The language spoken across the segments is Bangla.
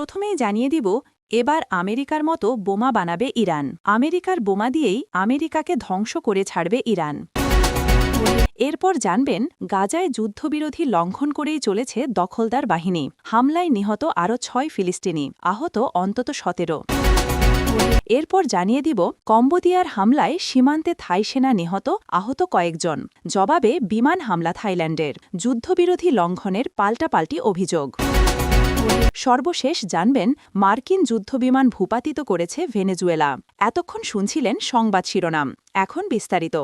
প্রথমেই জানিয়ে দিব, এবার আমেরিকার মতো বোমা বানাবে ইরান। আমেরিকার বোমা দিয়েই আমেরিকাকে ধ্বংস করে ছাড়বে ইরান। এরপর জানবেন, গাজায় যুদ্ধবিরোধী লঙ্ঘন করেই চলেছে দখলদার বাহিনী। হামলায় নিহত আরও ছয় ফিলিস্তিনি, আহত অন্তত সতেরো। এরপর জানিয়ে দিব কম্বোদিয়ার হামলায় সীমান্তে থাই সেনা নিহত, আহত কয়েকজন। জবাবে বিমান হামলা থাইল্যান্ডের। যুদ্ধবিরোধী লঙ্ঘনের পাল্টাপাল্টি অভিযোগ। সর্বশেষ জানবেন মার্কিন যুদ্ধবিমান ভূপাতিত করেছে ভেনেজুয়েলা। এতক্ষণ শুনছিলেন সংবাদ শিরোনাম। এখন বিস্তারিত।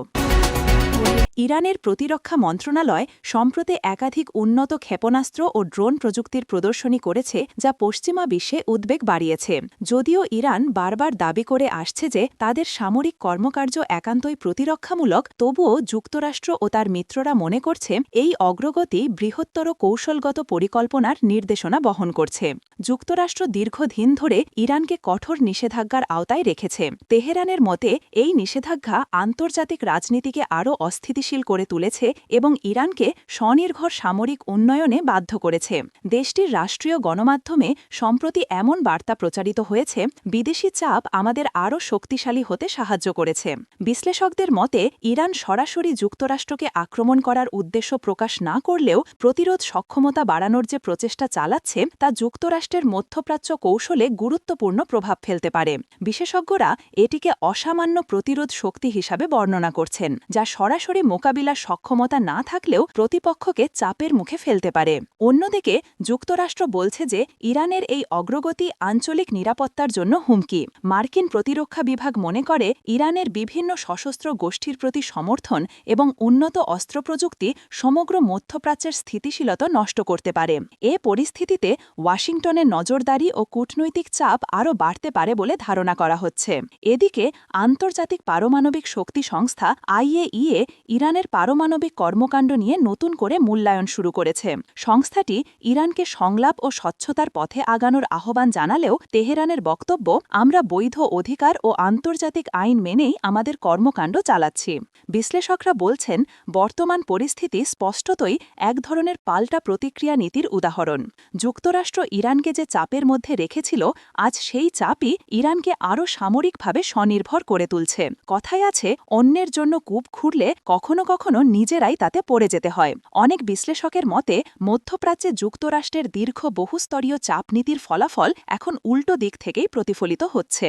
ইরানের প্রতিরক্ষা মন্ত্রণালয় সম্প্রতি একাধিক উন্নত ক্ষেপণাস্ত্র ও ড্রোন প্রযুক্তির প্রদর্শনী করেছে, যা পশ্চিমা বিশ্বে উদ্বেগ বাড়িয়েছে। যদিও ইরান বারবার দাবি করে আসছে যে তাদের সামরিক কর্মকার্য একান্তই প্রতিরক্ষামূলক, তবুও যুক্তরাষ্ট্র ও তার মিত্ররা মনে করছে এই অগ্রগতি বৃহত্তর কৌশলগত পরিকল্পনার নির্দেশনা বহন করছে। যুক্তরাষ্ট্র দীর্ঘদিন ধরে ইরানকে কঠোর নিষেধাজ্ঞার আওতায় রেখেছে। তেহরানের মতে, এই নিষেধাজ্ঞা আন্তর্জাতিক রাজনীতিকে আরও অস্থিতিশীল করে তুলেছে এবং ইরানকে স্বনির্ভর সামরিক উন্নয়নে বাধ্য করেছে। দেশটির রাষ্ট্রীয় গণমাধ্যমে সম্প্রতি এমন বার্তা প্রচারিত হয়েছে, বিদেশি চাপ আমাদের আরও শক্তিশালী হতে সাহায্য করেছে। বিশ্লেষকদের মতে, ইরান সরাসরি যুক্তরাষ্ট্রকে আক্রমণ করার উদ্দেশ্য প্রকাশ না করলেও প্রতিরোধ সক্ষমতা বাড়ানোর যে প্রচেষ্টা চালাচ্ছে, তা যুক্তরাষ্ট্রের মধ্যপ্রাচ্য কৌশলে গুরুত্বপূর্ণ প্রভাব ফেলতে পারে। বিশেষজ্ঞরা এটিকে অসামান্য প্রতিরোধ শক্তি হিসাবে বর্ণনা করছেন, যা সরাসরি মোকাবিলার সক্ষমতা না থাকলেও প্রতিপক্ষকে চাপের মুখে ফেলতে পারে। অন্যদিকে, যুক্তরাষ্ট্র বলছে যে ইরানের এই অগ্রগতি আঞ্চলিক নিরাপত্তার জন্য হুমকি। মার্কিন প্রতিরক্ষা বিভাগ মনে করে, ইরানের বিভিন্ন সশস্ত্র গোষ্ঠীর প্রতি সমর্থন এবং উন্নত অস্ত্র প্রযুক্তি সমগ্র মধ্যপ্রাচ্যের স্থিতিশীলতা নষ্ট করতে পারে। এ পরিস্থিতিতে ওয়াশিংটনের নজরদারি ও কূটনৈতিক চাপ আরও বাড়তে পারে বলে ধারণা করা হচ্ছে। এদিকে, আন্তর্জাতিক পারমাণবিক শক্তি সংস্থা আইএইএ ইরানের পারমাণবিক কর্মকাণ্ড নিয়ে নতুন করে মূল্যায়ন শুরু করেছে। সংস্থাটি ইরানকে সংলাপ ও স্বচ্ছতার পথে আগানোর আহ্বান জানালেও তেহরানের বক্তব্য, আমরা বৈধ অধিকার ও আন্তর্জাতিক আইন মেনেই আমাদের কর্মকাণ্ড চালাচ্ছি। বিশ্লেষকরা বলছেন, বর্তমান পরিস্থিতি স্পষ্টতই এক ধরনের পাল্টা প্রতিক্রিয়া নীতির উদাহরণ। যুক্তরাষ্ট্র ইরানকে যে চাপের মধ্যে রেখেছিল, আজ সেই চাপই ইরানকে আরও সামরিকভাবে স্বনির্ভর করে তুলছে। কথায় আছে, অন্যের জন্য কূপ খুঁড়লে কখনো কখনো নিজেরাই তাতে পড়ে যেতে হয়। অনেক বিশ্লেষকের মতে, মধ্যপ্রাচ্যে যুক্তরাষ্ট্রের দীর্ঘ বহুস্তরীয় চাপ নীতির ফলাফল এখন উল্টো দিক থেকেই প্রতিফলিত হচ্ছে।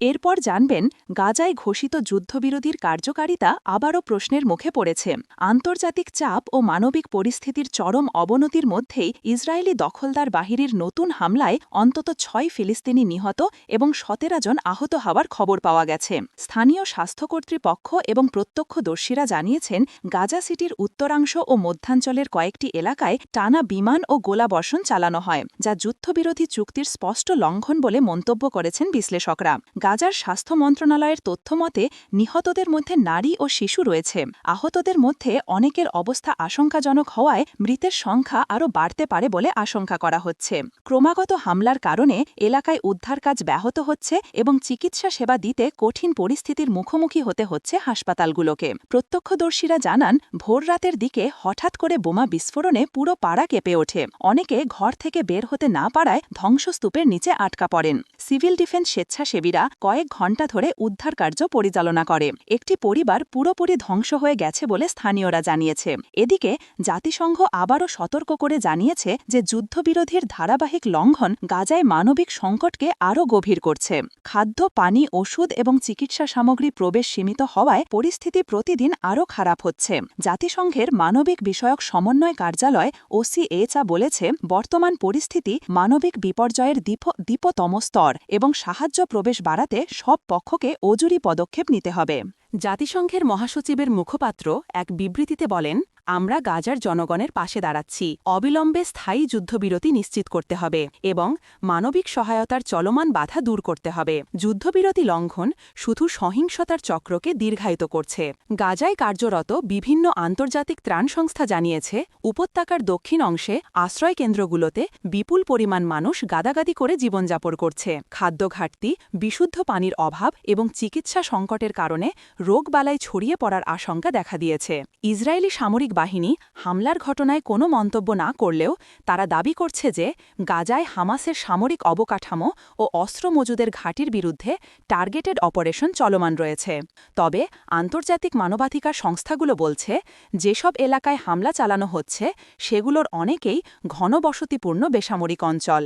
এরপর জানবেন, গাজায় ঘোষিত যুদ্ধবিরোধীর কার্যকারিতা আবারও প্রশ্নের মুখে পড়েছে। আন্তর্জাতিক চাপ ও মানবিক পরিস্থিতির চরম অবনতির মধ্যেই ইসরায়েলি দখলদার বাহিনীর নতুন হামলায় অন্তত ছয় ফিলিস্তিনি নিহত এবং সতেরো জন আহত হওয়ার খবর পাওয়া গেছে। স্থানীয় স্বাস্থ্য কর্তৃপক্ষ এবং প্রত্যক্ষদর্শীরা জানিয়েছেন, গাজা সিটির উত্তরাংশ ও মধ্যাঞ্চলের কয়েকটি এলাকায় টানা বিমান ও গোলাবর্ষণ চালানো হয়, যা যুদ্ধবিরোধী চুক্তির স্পষ্ট লঙ্ঘন বলে মন্তব্য করেছেন বিশ্লেষকরা। গাজার স্বাস্থ্য মন্ত্রণালয়ের তথ্যমতে নিহতদের মধ্যে নারী ও শিশু রয়েছে। আহতদের মধ্যে অনেকের অবস্থা আশঙ্কাজনক হওয়ায় মৃতের সংখ্যা আরও বাড়তে পারে বলে আশঙ্কা করা হচ্ছে। ক্রমাগত হামলার কারণে এলাকায় উদ্ধার কাজ ব্যাহত হচ্ছে এবং চিকিৎসা সেবা দিতে কঠিন পরিস্থিতির মুখোমুখি হতে হচ্ছে হাসপাতালগুলোকে। প্রত্যক্ষদর্শীরা জানান ভোররাতের দিকে হঠাৎ করে বোমা বিস্ফোরণে পুরো পাড়া কেঁপে ওঠে। অনেকে ঘর থেকে বের হতে না পারায় ধ্বংসস্তূপের নিচে আটকা পড়েন। সিভিল ডিফেন্স স্বেচ্ছাসেবীরা কয়েক ঘণ্টা ধরে উদ্ধার কার্য পরিচালনা করে। একটি পরিবার পুরোপুরি ধ্বংস হয়ে গেছে বলে স্থানীয়রা জানিয়েছে। এদিকে, জাতিসংঘ আবারও সতর্ক করে জানিয়েছে যে যুদ্ধবিরোধীর ধারাবাহিক লঙ্ঘন গাজায় মানবিক সংকটকে আরও গভীর করছে। খাদ্য, পানি, ওষুধ এবং চিকিৎসা সামগ্রী প্রবেশ সীমিত হওয়ায় পরিস্থিতি প্রতিদিন আরও খারাপ হচ্ছে। জাতিসংঘের মানবিক বিষয়ক সমন্বয় কার্যালয় ওসিএচা বলেছে, বর্তমান পরিস্থিতি মানবিক বিপর্যয়ের দ্বীপতম স্তর এবং সাহায্য প্রবেশ বাড়াতে সব পক্ষকে অজুরি পদক্ষেপ নিতে হবে। জাতিসংঘের মহাসচিবের মুখপাত্র এক বিবৃতিতে বলেন আমরা গাজার জনগণের পাশে দাঁড়াচ্ছি। অবিলম্বে স্থায়ী যুদ্ধবিরতি নিশ্চিত করতে হবে এবং মানবিক সহায়তার চলমান বাধা দূর করতে হবে। যুদ্ধবিরতি লঙ্ঘন শুধু সহিংসতার চক্রকে দীর্ঘায়িত করছে। গাজায় কার্যরত বিভিন্ন আন্তর্জাতিক ত্রাণ সংস্থা জানিয়েছে, উপত্যকার দক্ষিণ অংশে আশ্রয় কেন্দ্রগুলোতে বিপুল পরিমাণ মানুষ গাদাগাদি করে জীবনযাপন করছে। খাদ্য ঘাটতি, বিশুদ্ধ পানির অভাব এবং চিকিৎসা সংকটের কারণে রোগবালাই ছড়িয়ে পড়ার আশঙ্কা দেখা দিয়েছে। ইসরায়েলি সামরিক বাহিনী হামলার ঘটনায় কোনো মন্তব্য না করলেও তারা দাবি করছে যে গাজায় হামাসের সামরিক অবকাঠামো ও অস্ত্র মজুদের ঘাঁটির বিরুদ্ধে টার্গেটেড অপারেশন চলমান রয়েছে। তবে আন্তর্জাতিক মানবাধিকার সংস্থাগুলো বলছে, যেসব এলাকায় হামলা চালানো হচ্ছে, সেগুলোর অনেকেই ঘনবসতিপূর্ণ বেসামরিক অঞ্চল।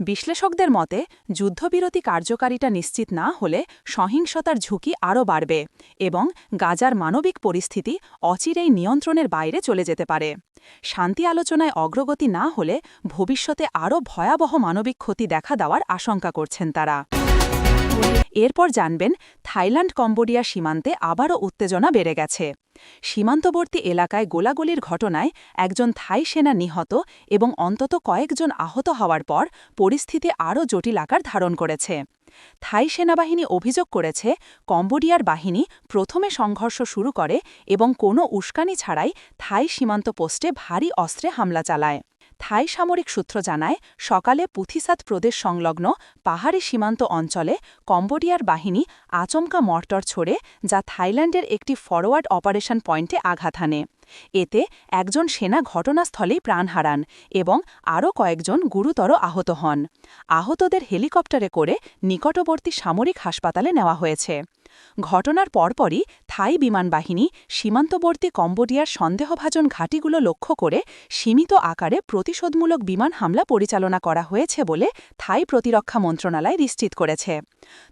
বিশ্লেষকদের মতে, যুদ্ধবিরতি কার্যকারিতা নিশ্চিত না হলে সহিংসতার ঝুঁকি আরও বাড়বে এবং গাজার মানবিক পরিস্থিতি অচিরেই নিয়ন্ত্রণের বাইরে চলে যেতে পারে। শান্তি আলোচনায় অগ্রগতি না হলে ভবিষ্যতে আরও ভয়াবহ মানবিক ক্ষতি দেখা দেওয়ার আশঙ্কা করছেন তারা। এরপর জানবেন, থাইল্যান্ড কম্বোডিয়া সীমান্তে আবারও উত্তেজনা বেড়ে গেছে। সীমান্তবর্তী এলাকায় গোলাগুলির ঘটনায় একজন থাই সেনা নিহত এবং অন্তত কয়েকজন আহত হওয়ার পর পরিস্থিতি আরও জটিল আকার ধারণ করেছে। থাই সেনাবাহিনী অভিযোগ করেছে, কম্বোডিয়ার বাহিনী প্রথমে সংঘর্ষ শুরু করে এবং কোনো উস্কানি ছাড়াই থাই সীমান্ত পোস্টে ভারী অস্ত্রে হামলা চালায়। থাই সামরিক সূত্র জানায়, সকালে পুথিসাত প্রদেশ সংলগ্ন পাহাড়ি সীমান্ত অঞ্চলে কম্বোডিয়ার বাহিনী আচমকা মর্টর ছোড়ে, যা থাইল্যান্ডের একটি ফরওয়ার্ড অপারেশন পয়েন্টে আঘাত হানে। এতে একজন সেনা ঘটনাস্থলেই প্রাণ হারান এবং আরও কয়েকজন গুরুতর আহত হন। আহতদের হেলিকপ্টারে করে নিকটবর্তী সামরিক হাসপাতালে নেওয়া হয়েছে। ঘটনার পরপরই থাই বিমান বাহিনী সীমান্তবর্তী কম্বোডিয়ার সন্দেহভাজন ঘাঁটিগুলো লক্ষ্য করে সীমিত আকারে প্রতিশোধমূলক বিমান হামলা পরিচালনা করা হয়েছে বলে থাই প্রতিরক্ষা মন্ত্রণালয় নিশ্চিত করেছে।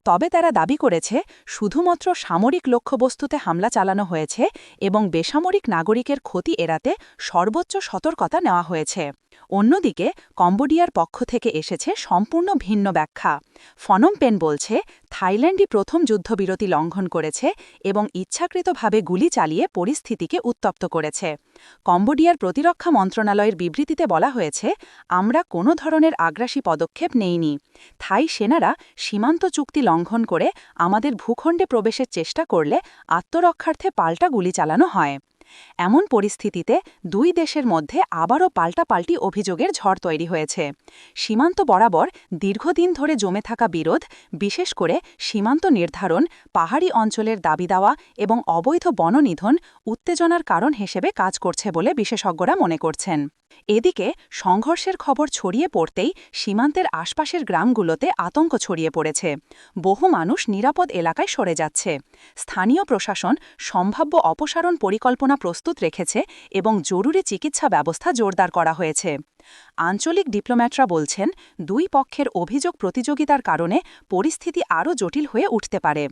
তবে তারা দাবি করেছে, শুধুমাত্র সামরিক লক্ষ্যবস্তুতে হামলা চালানো হয়েছে এবং বেসামরিক নাগরিকের ক্ষতি এড়াতে সর্বোচ্চ সতর্কতা নেওয়া হয়েছে। অন্যদিকে, কম্বোডিয়ার পক্ষ থেকে এসেছে সম্পূর্ণ ভিন্ন ব্যাখ্যা। ফনম পেন বলছে, থাইল্যান্ডই প্রথম যুদ্ধবিরতি লঙ্ঘন করেছে এবং ইচ্ছাকৃতভাবে গুলি চালিয়ে পরিস্থিতিকে উত্তপ্ত করেছে। কম্বোডিয়ার প্রতিরক্ষা মন্ত্রণালয়ের বিবৃতিতে বলা হয়েছে, আমরা কোনো ধরনের আগ্রাসী পদক্ষেপ নেইনি। থাই সেনারা সীমান্ত চুক্তি লঙ্ঘন করে আমাদের ভূখণ্ডে প্রবেশের চেষ্টা করলে আত্মরক্ষার্থে পাল্টা গুলি চালানো হয়। এমন পরিস্থিতিতে দুই দেশের মধ্যে আবারও পাল্টাপাল্টি অভিযোগের ঝড় তৈরি হয়েছে। সীমান্ত বরাবর দীর্ঘদিন ধরে জমে থাকা বিরোধ, বিশেষ করে সীমান্ত নির্ধারণ, পাহাড়ি অঞ্চলের দাবি দেওয়া এবং অবৈধ বননিধন উত্তেজনার কারণ হিসেবে কাজ করছে বলে বিশেষজ্ঞরা মনে করছেন। এদিকে সংঘর্ষের খবর ছড়িয়ে পড়তেই সীমান্তের আশপাশের গ্রামগুলোতে আতঙ্ক ছড়িয়ে পড়েছে। বহু মানুষ নিরাপদ এলাকায় সরে যাচ্ছে। স্থানীয় প্রশাসন সম্ভাব্য অপসারণ পরিকল্পনা প্রস্তুত রেখেছে এবং জরুরি চিকিৎসা ব্যবস্থা জোরদার করা হয়েছে। আঞ্চলিক ডিপ্লোম্যাটরা বলছেন, দুই পক্ষের অভিযোগ প্রতিযোগিতার কারণে পরিস্থিতি আরও জটিল হয়ে উঠতে পারে।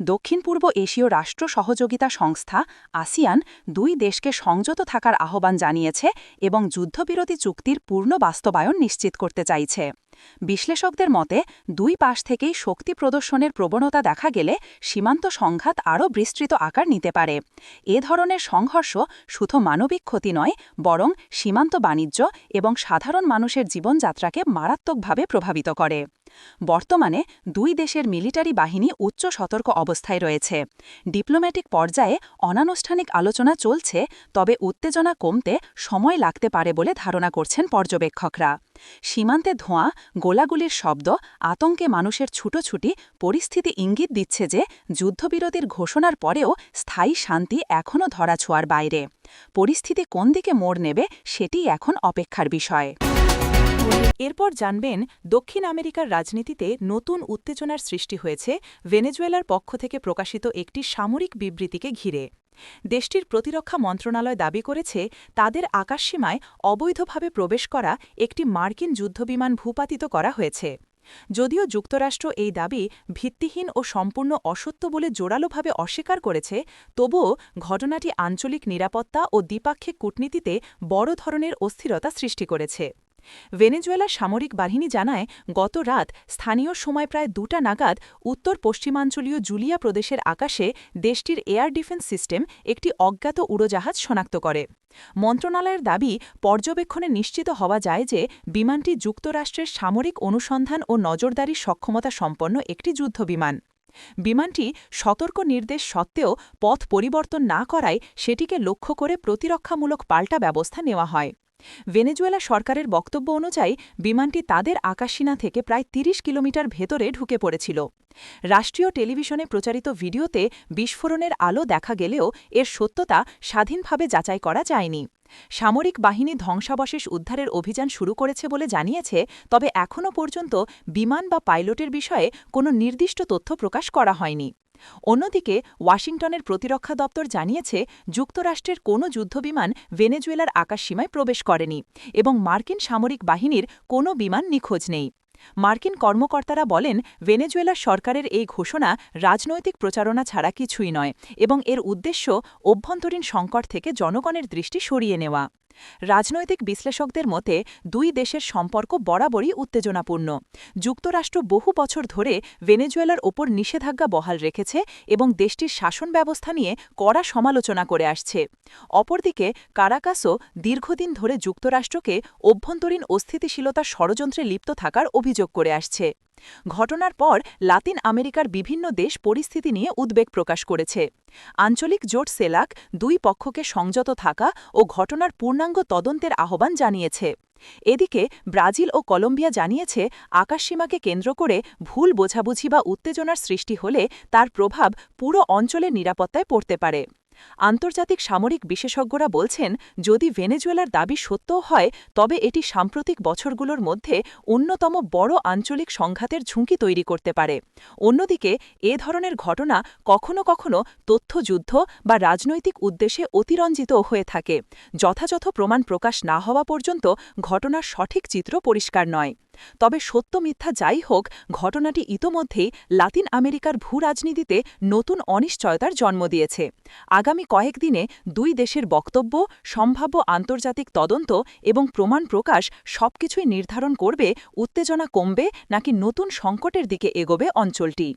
দক্ষিণ পূর্ব এশীয় রাষ্ট্র সহযোগিতা সংস্থা, আসিয়ান, দুই দেশকে সংযত থাকার আহ্বান জানিয়েছে এবং যুদ্ধবিরতি চুক্তির পূর্ণ বাস্তবায়ন নিশ্চিত করতে চাইছে। বিশ্লেষকদের মতে, দুই পাশ থেকেই শক্তি প্রদর্শনের প্রবণতা দেখা গেলে সীমান্ত সংঘাত আরও বিস্তৃত আকার নিতে পারে। এ ধরনের সংঘর্ষ শুধু মানবিক ক্ষতি নয়, বরং সীমান্ত বাণিজ্য এবং সাধারণ মানুষের জীবনযাত্রাকে মারাত্মকভাবে প্রভাবিত করে। বর্তমানে দুই দেশের মিলিটারি বাহিনী উচ্চ সতর্ক অবস্থায় রয়েছে। ডিপ্লোম্যাটিক পর্যায়ে অনানুষ্ঠানিক আলোচনা চলছে, তবে উত্তেজনা কমতে সময় লাগতে পারে বলে ধারণা করছেন পর্যবেক্ষকরা। সীমান্তে ধোঁয়া, গোলাগুলির শব্দ, আতঙ্কে মানুষের ছুটোছুটি, পরিস্থিতি ইঙ্গিত দিচ্ছে যে যুদ্ধবিরতির ঘোষণার পরেও স্থায়ী শান্তি এখনও ধরাছোঁয়ার বাইরে। পরিস্থিতি কোন দিকে মোড় নেবে সেটি এখন অপেক্ষার বিষয়। এরপর জানবেন, দক্ষিণ আমেরিকার রাজনীতিতে নতুন উত্তেজনার সৃষ্টি হয়েছে, ভেনেজুয়েলার পক্ষ থেকে প্রকাশিত একটি সামরিক বিবৃতিকে ঘিরে। দেশটির প্রতিরক্ষা মন্ত্রণালয় দাবি করেছে, তাদের আকাশসীমায় অবৈধভাবে প্রবেশ করা একটি মার্কিন যুদ্ধবিমান ভূপাতিত করা হয়েছে। যদিও যুক্তরাষ্ট্র এই দাবি ভিত্তিহীন ও সম্পূর্ণ অসত্য বলে জোরালোভাবে অস্বীকার করেছে, তবুও ঘটনাটি আঞ্চলিক নিরাপত্তা ও দ্বিপাক্ষিক কূটনীতিতে বড় ধরনের অস্থিরতা সৃষ্টি করেছে। ভেনেজুয়েলার সামরিক বাহিনী জানায়, গত রাত স্থানীয় সময় প্রায় দুটা নাগাদ উত্তর পশ্চিমাঞ্চলীয় জুলিয়া প্রদেশের আকাশে দেশটির এয়ার ডিফেন্স সিস্টেম একটি অজ্ঞাত উড়োজাহাজ শনাক্ত করে। মন্ত্রণালয়ের দাবি, পর্যবেক্ষণে নিশ্চিত হওয়া যায় যে বিমানটি যুক্তরাষ্ট্রের সামরিক অনুসন্ধান ও নজরদারি সক্ষমতা সম্পন্ন একটি যুদ্ধবিমান বিমানটি সতর্ক নির্দেশ সত্ত্বেও পথ পরিবর্তন না করায় সেটিকে লক্ষ্য করে প্রতিরক্ষামূলক পাল্টা ব্যবস্থা নেওয়া হয়। ভেনেজুয়েলা সরকারের বক্তব্য অনুযায়ী, বিমানটি তাদের আকাশসীনা থেকে প্রায় ৩০ কিলোমিটার ভেতরে ঢুকে পড়েছিল। রাষ্ট্রীয় টেলিভিশনে প্রচারিত ভিডিওতে বিস্ফোরণের আলো দেখা গেলেও এর সত্যতা স্বাধীনভাবে যাচাই করা যায়নি। সামরিক বাহিনী ধ্বংসাবশেষ উদ্ধারের অভিযান শুরু করেছে বলে জানিয়েছে, তবে এখনও পর্যন্ত বিমান বা পাইলটের বিষয়ে কোনো নির্দিষ্ট তথ্য প্রকাশ করা হয়নি। অন্যদিকে, ওয়াশিংটনের প্রতিরক্ষা দপ্তর জানিয়েছে, যুক্তরাষ্ট্রের কোনো যুদ্ধবিমান ভেনেজুয়েলার আকাশসীমায় প্রবেশ করেনি এবং মার্কিন সামরিক বাহিনীর কোনো বিমান নিখোঁজ নেই। মার্কিন কর্মকর্তারা বলেন ভেনেজুয়েলার সরকারের এই ঘোষণা রাজনৈতিক প্রচারণা ছাড়া কিছুই নয় এবং এর উদ্দেশ্য অভ্যন্তরীণ সংকট থেকে জনগণের দৃষ্টি সরিয়ে নেওয়া। রাজনৈতিক বিশ্লেষকদের মতে, দুই দেশের সম্পর্ক বরাবরই উত্তেজনাপূর্ণ। যুক্তরাষ্ট্র বহু বছর ধরে ভেনেজুয়েলার ওপর নিষেধাজ্ঞা বহাল রেখেছে এবং দেশটির শাসন ব্যবস্থা নিয়ে কড়া সমালোচনা করে আসছে। অপরদিকে, কারাকাসও দীর্ঘদিন ধরে যুক্তরাষ্ট্রকে অভ্যন্তরীণ অস্থিতিশীলতা ষড়যন্ত্রে লিপ্ত থাকার অভিযোগ করে আসছে। ঘটনার পর লাতিন আমেরিকার বিভিন্ন দেশ পরিস্থিতি নিয়ে উদ্বেগ প্রকাশ করেছে। আঞ্চলিক জোট সেলাক দুই পক্ষকে সংযত থাকা ও ঘটনার পূর্ণাঙ্গ তদন্তের আহ্বান জানিয়েছে। এদিকে ব্রাজিল ও কলম্বিয়া জানিয়েছে, আকাশসীমাকে কেন্দ্র করে ভুল বোঝাবুঝি বা উত্তেজনার সৃষ্টি হলে তার প্রভাব পুরো অঞ্চলের নিরাপত্তায় পড়তে পারে। আন্তর্জাতিক সামরিক বিশেষজ্ঞরা বলছেন, যদি ভেনেজুয়েলার দাবি সত্যও হয়, তবে এটি সাম্প্রতিক বছরগুলোর মধ্যে অন্যতম বড় আঞ্চলিক সংঘাতের ঝুঁকি তৈরি করতে পারে। অন্যদিকে, এ ধরনের ঘটনা কখনো কখনো তথ্যযুদ্ধ বা রাজনৈতিক উদ্দেশ্যে অতিরঞ্জিত হয়ে থাকে। যথাযথ প্রমাণ প্রকাশ না হওয়া পর্যন্ত ঘটনার সঠিক চিত্র পরিষ্কার নয়। তবে সত্য মিথ্যা যাই হোক, ঘটনাটি ইতোমধ্যেই লাতিন আমেরিকার ভূ রাজনীতিতে নতুন অনিশ্চয়তার জন্ম দিয়েছে। আগামী কয়েকদিনে দুই দেশের বক্তব্য, সম্ভাব্য আন্তর্জাতিক তদন্ত এবং প্রমাণ প্রকাশ সবকিছুই নির্ধারণ করবে, উত্তেজনা কমবে নাকি নতুন সংকটের দিকে এগোবে অঞ্চলটি।